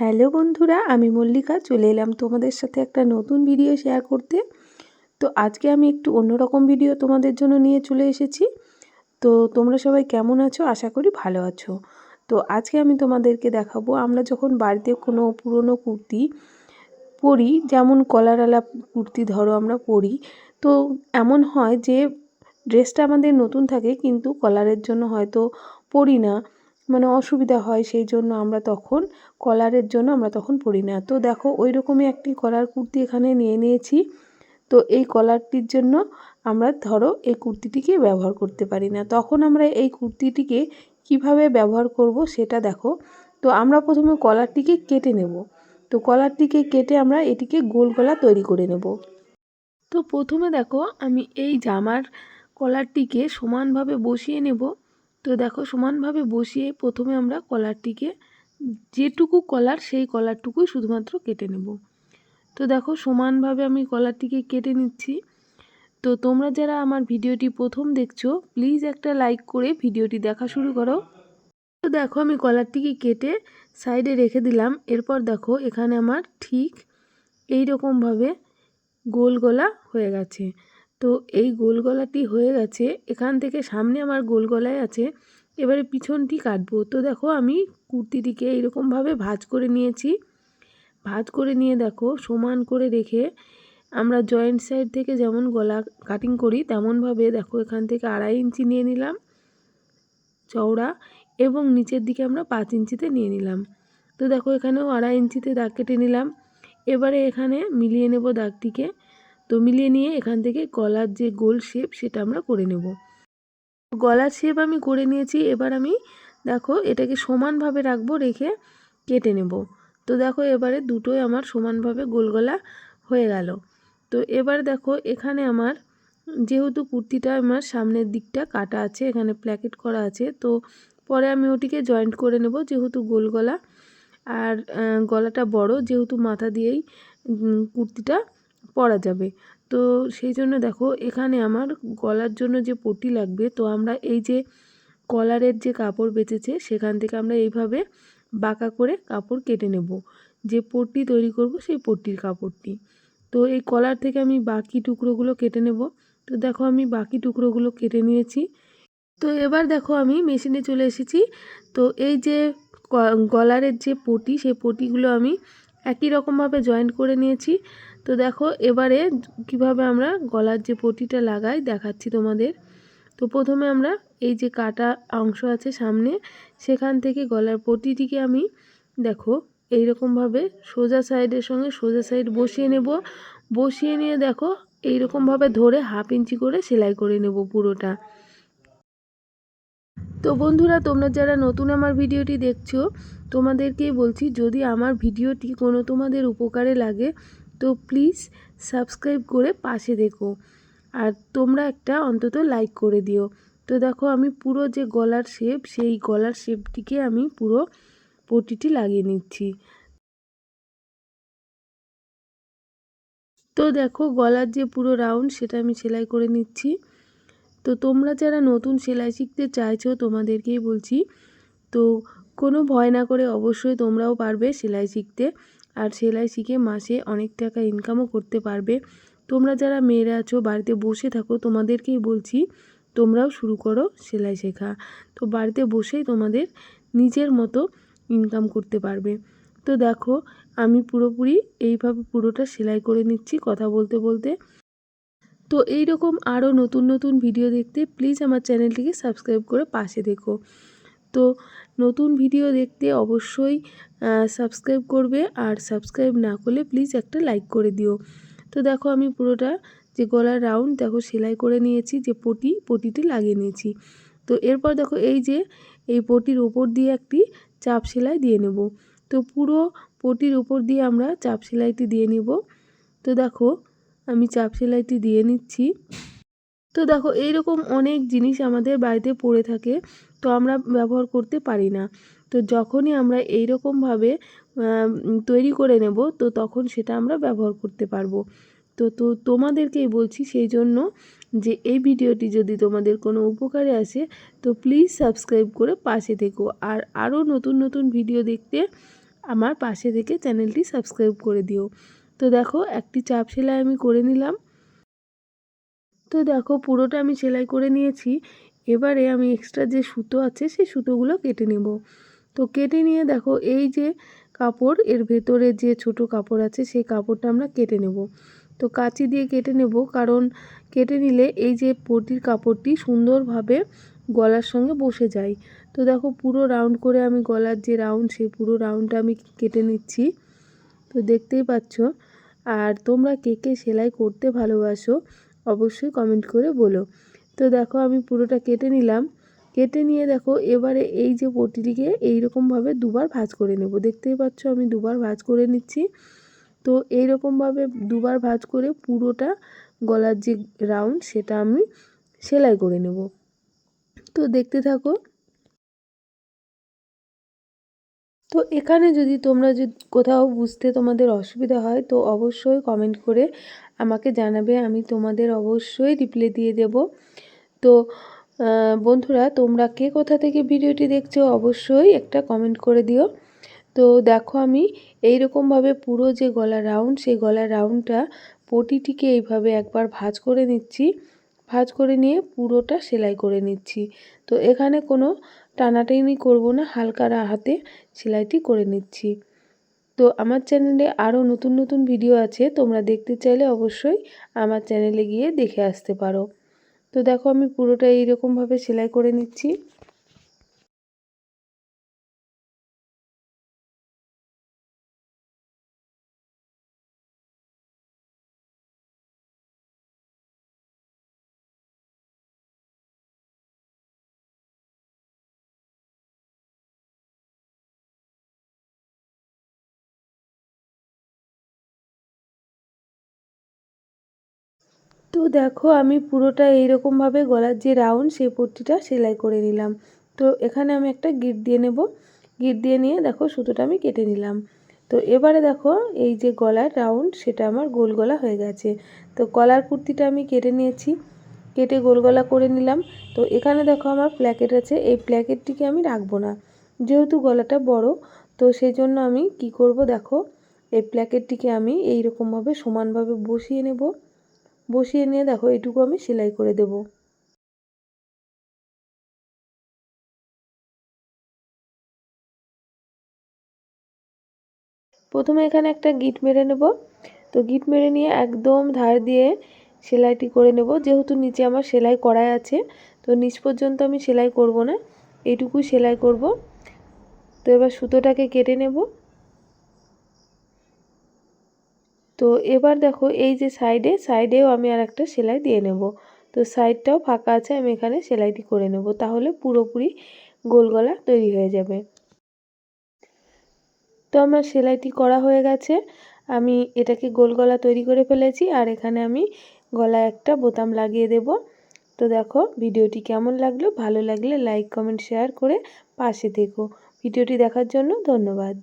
Hello বন্ধুরা, আমি মল্লিকা, চলে এলাম তোমাদের সাথে একটা নতুন ভিডিও শেয়ার করতে। তো আজকে আমি একটু অন্যরকম ভিডিও তোমাদের জন্য নিয়ে চলে এসেছি। তো তোমরা সবাই কেমন আছো? আশা করি ভালো আছো। তো আজকে আমি তোমাদেরকে দেখাবো, আমরা যখন বাড়িতে কোনো পুরনো কুর্তি পরি, যেমন কলারালা কুর্তি ধরো আমরা পরি, তো এমন হয় যে ড্রেসটা আমাদের নতুন থাকে, কিন্তু কলারের জন্য হয়তো পরি না। মানে অসুবিধা হয়, সেই জন্য আমরা তখন কলারের জন্য আমরা তখন পরি না। তো দেখো ওই রকমই একটি কলার কুর্তি এখানে নিয়ে নিয়েছি। তো এই কলারটির জন্য আমরা ধরো এই কুর্তিটিকে ব্যবহার করতে পারি না। তখন আমরা এই কুর্তিটিকে কীভাবে ব্যবহার করব সেটা দেখো। তো আমরা প্রথমে কলারটিকে কেটে নেব। তো কলারটিকে কেটে আমরা এটিকে গোল গলা তৈরি করে নেব। তো প্রথমে দেখো, আমি এই জামার কলারটিকে সমানভাবে বসিয়ে নেব। তো দেখো, সমানভাবে বসিয়ে প্রথমে আমরা কলারটিকে যেটুকু কলার সেই কলারটুকুই শুধুমাত্র কেটে নেব। তো দেখো, সমানভাবে আমি কলারটিকে কেটে নিচ্ছি। তো তোমরা যারা আমার ভিডিওটি প্রথম দেখছ, প্লিজ একটা লাইক করে ভিডিওটি দেখা শুরু করো। তো দেখো, আমি কলারটিকে কেটে সাইডে রেখে দিলাম। এরপর দেখো, এখানে আমার ঠিক এই রকমভাবে গোল গলা হয়ে গেছে। তো এই গোল গলাটি হয়ে গেছে। এখান থেকে সামনে আমার গোল গলায় আছে। এবারে পিছনটি কাটবো। তো দেখো, আমি কুর্তিটিকে এইরকমভাবে ভাজ করে নিয়েছি। ভাজ করে নিয়ে দেখো, সমান করে রেখে আমরা জয়েন্ট সাইড থেকে যেমন গলা কাটিং করি, তেমনভাবে দেখো এখান থেকে আড়াই ইঞ্চি নিয়ে নিলাম চওড়া এবং নিচের দিকে আমরা পাঁচ ইঞ্চিতে নিয়ে নিলাম। তো দেখো, এখানেও আড়াই ইঞ্চিতে দাগ কেটে নিলাম। এবারে এখানে মিলিয়ে নেব দাগটিকে। তো মিলিয়ে নিয়ে এখান থেকে গলার যে গোল শেপ সেটা আমরা করে নেব। গলার শেপ আমি করে নিয়েছি, এবার আমি দেখো এটাকে সমানভাবে রাখব, রেখে কেটে নেব। তো দেখো এবারে দুটোই আমার সমানভাবে গোল গলা হয়ে গেল। তো এবার দেখো এখানে আমার যেহেতু কুর্তিটা আমার সামনের দিকটা কাটা আছে, এখানে প্ল্যাকেট করা আছে, তো পরে আমি ওটিকে জয়েন্ট করে নেব যেহেতু গোল গলা আর গলাটা বড়, যেহেতু মাথা দিয়েই কুর্তিটা পরা যাবে। তো সেই জন্য দেখো, এখানে আমার গলার জন্য যে পটি লাগবে, তো আমরা এই যে কলারের যে কাপড় বেঁচেছে, সেখান থেকে আমরা এইভাবে বাঁকা করে কাপড় কেটে নেব। যে পট্টি তৈরি করব, সেই পট্টির কাপড়টি। তো এই কলার থেকে আমি বাকি টুকরোগুলো কেটে নেব। তো দেখো, আমি বাকি টুকরোগুলো কেটে নিয়েছি। তো এবার দেখো, আমি মেশিনে চলে এসেছি। তো এই যে গলারের যে পটি, সেই পটিগুলো আমি একই রকমভাবে জয়েন্ট করে নিয়েছি। তো দেখো, এবারে কীভাবে আমরা গলার যে পটিটা লাগাই দেখাচ্ছি তোমাদের। তো প্রথমে আমরা এই যে কাটা অংশ আছে সামনে, সেখান থেকে গলার পটিটিকে আমি দেখো এই রকমভাবে সোজা সাইডের সঙ্গে সোজা সাইড বসিয়ে নেব। বসিয়ে নিয়ে দেখো এই রকমভাবে ধরে হাফ ইঞ্চি করে সেলাই করে নেব পুরোটা। তো বন্ধুরা, তোমরা যারা নতুন আমার ভিডিওটি দেখছ, তোমাদেরকেই বলছি, যদি আমার ভিডিওটি কোনো তোমাদের উপকারে লাগে তো প্লিজ সাবস্ক্রাইব করে পাশে দেখো। আর তোমরা একটা অন্তত লাইক করে দিও। তো দেখো, আমি পুরো যে গলার শেপ সেই গলার শেপটিকে আমি পুরো পটিটি লাগিয়ে নিচ্ছি। তো দেখো, গলার যে পুরো রাউন্ড সেটা আমি সেলাই করে নিচ্ছি। তো তোমরা যারা নতুন সেলাই শিখতে চাইছো, তোমাদেরকেই বলছি, তো কোনো ভয় না করে অবশ্যই তোমরাও পারবে সেলাই শিখতে। আর সেলাই শিখে মাসে অনেক টাকা ইনকামও করতে পারবে। তোমরা যারা মেয়েরা আছো, বাড়িতে বসে থাকো, তোমাদেরকেই বলছি, তোমরাও শুরু করো সেলাই শেখা। তো বাড়িতে বসেই তোমাদের নিজের মতো ইনকাম করতে পারবে। তো দেখো, আমি পুরোপুরি এইভাবে পুরোটা সেলাই করে নিচ্ছি কথা বলতে বলতে। তো এই রকম আরও নতুন নতুন ভিডিও দেখতে প্লিজ আমার চ্যানেলটিকে সাবস্ক্রাইব করে পাশে দেখো তো নতুন ভিডিও দেখতে অবশ্যই সাবস্ক্রাইব করবে আর সাবস্ক্রাইব না করলে প্লিজ একটা লাইক করে দিও। তো দেখো আমি পুরোটা যে গলার রাউন্ড দেখো সেলাই করে নিয়েছি, যে পটি, পটিটি লাগিয়ে নিয়েছি। তো এরপর দেখো এই যে, এই পটির ওপর দিয়ে একটি চাপ সেলাই দিয়ে নেব। তো পুরো পটির ওপর দিয়ে আমরা চাপ সেলাইটি দিয়ে নেব। তো দেখো আমি চাপ সেলাইটি দিয়ে নিচ্ছি। তো দেখো, এইরকম অনেক জিনিস আমাদের বাড়িতে পড়ে থাকে, তো আমরা ব্যবহার করতে পারি না। তো যখনই আমরা এই রকমভাবে তৈরি করে নেব, তো তখন সেটা আমরা ব্যবহার করতে পারব। তো তো তোমাদেরকেই বলছি সেই জন্য যে, এই ভিডিওটি যদি তোমাদের কোনো উপকারে আসে, তো প্লিজ সাবস্ক্রাইব করে পাশে থেকো। আর আরও নতুন নতুন ভিডিও দেখতে আমার পাশে থেকে চ্যানেলটি সাবস্ক্রাইব করে দিও। তো দেখো, একটি চাপ সেলাই আমি করে নিলাম। তো দেখো পুরোটা আমি সেলাই করে নিয়েছি। এবারে আমি এক্সট্রা যে সুতো আছে, সেই সুতোগুলো কেটে নেব। তো কেটে নিয়ে দেখো এই যে কাপড়, এর ভেতরে যে ছোট কাপড় আছে, সেই কাপড়টা আমরা কেটে নেব। তো কাঁচি দিয়ে কেটে নেব, কারণ কেটে নিলে এই যে পটির কাপড়টি সুন্দরভাবে গলার সঙ্গে বসে যায়। তো দেখো পুরো রাউন্ড করে আমি গলার যে রাউন্ড সেই পুরো রাউন্ডটা আমি কেটে নিচ্ছি। তো দেখতেই পাচ্ছ। আর তোমরা কে কে সেলাই করতে ভালোবাসো অবশ্যই কমেন্ট করে বলো। তো দেখো আমি পুরোটা কেটে নিলাম। কেটে নিয়ে দেখো এবারে এই যে পটিটিকে এইরকমভাবে দুবার ভাজ করে নেব। দেখতেই পাচ্ছ আমি দুবার ভাজ করে নিচ্ছি। তো এইরকমভাবে দুবার ভাজ করে পুরোটা গলার যে রাউন্ড সেটা আমি সেলাই করে নেব। তো দেখতে থাকো। তো এখানে যদি তোমরা যদি কোথাও বুঝতে তোমাদের অসুবিধা হয় তো অবশ্যই কমেন্ট করে আমাকে জানাবে, আমি তোমাদের অবশ্যই রিপ্লাই দিয়ে দেব। তো বন্ধুরা, তোমরা কে কোথা থেকে ভিডিওটি দেখছ অবশ্যই একটা কমেন্ট করে দিও। তো, দেখো আমি এই রকমভাবে পুরো যে গলা রাউন্ড সেই গলার রাউন্ডটা পটিটিকে এইভাবে একবার ভাজ করে নিচ্ছি। ভাজ করে নিয়ে পুরোটা সেলাই করে নিচ্ছি। তো, এখানে কোনো টানাটানি করব না, হালকা হাতে সেলাইটি করে নিচ্ছি। তো আমার চ্যানেলে আরও নতুন নতুন ভিডিও আছে, তোমরা দেখতে চাইলে অবশ্যই আমার চ্যানেলে গিয়ে দেখে আসতে পারো। তো দেখো আমি পুরোটা এইরকমভাবে সেলাই করে নিচ্ছি। তো দেখো, আমি পুরোটা এইরকমভাবে গলার যে রাউন্ড, সেই পট্টিটা সেলাই করে নিলাম। তো এখানে আমি একটা গিট দিয়ে নেব। গিট দিয়ে নিয়ে দেখো, সুতোটা আমি কেটে নিলাম। তো এবারে দেখো, এই যে গলার রাউন্ড, সেটা আমার গোল গলা হয়ে গেছে। তো গলার কুর্তিটা আমি কেটে নিয়েছি। কেটে গোল গলা করে নিলাম। তো এখানে দেখো, আমার প্ল্যাকেট আছে। এই প্ল্যাকেটটিকে আমি রাখব না। যেহেতু গলাটা বড়, তো সেই জন্য আমি কি করব দেখো, এই প্ল্যাকেটটিকে আমি এই রকমভাবে সমানভাবে বসিয়ে নেব। বসিয়ে নিয়ে দেখো, এটুকু আমি সেলাই করে দেব। প্রথমে এখানে একটা গিট মেরে নেব। তো গিট মেরে নিয়ে একদম ধার দিয়ে সেলাইটি করে নেব। যেহেতু নিচে আমার সেলাই করাই আছে, তো নিচ পর্যন্ত আমি সেলাই করব না এইটুকু সেলাই করব। তো এবার সুতোটাকে কেটে নেব। তো এবার দেখো এই যে সাইডে সাইডেও আমি আর একটা সেলাই দিয়ে নেব। তো সাইডটাও ফাঁকা আছে, আমি এখানে সেলাইটি করে নেব। তাহলে পুরোপুরি গোল গলা তৈরি হয়ে যাবে। তো আমার সেলাইটি করা হয়ে গেছে। আমি এটাকে গোল গলা তৈরি করে ফেলেছি আর এখানে আমি গলায় একটা বোতাম লাগিয়ে দেব। তো দেখো ভিডিওটি কেমন লাগল? ভালো লাগলে লাইক কমেন্ট শেয়ার করে পাশে থেকো। ভিডিওটি দেখার জন্য ধন্যবাদ।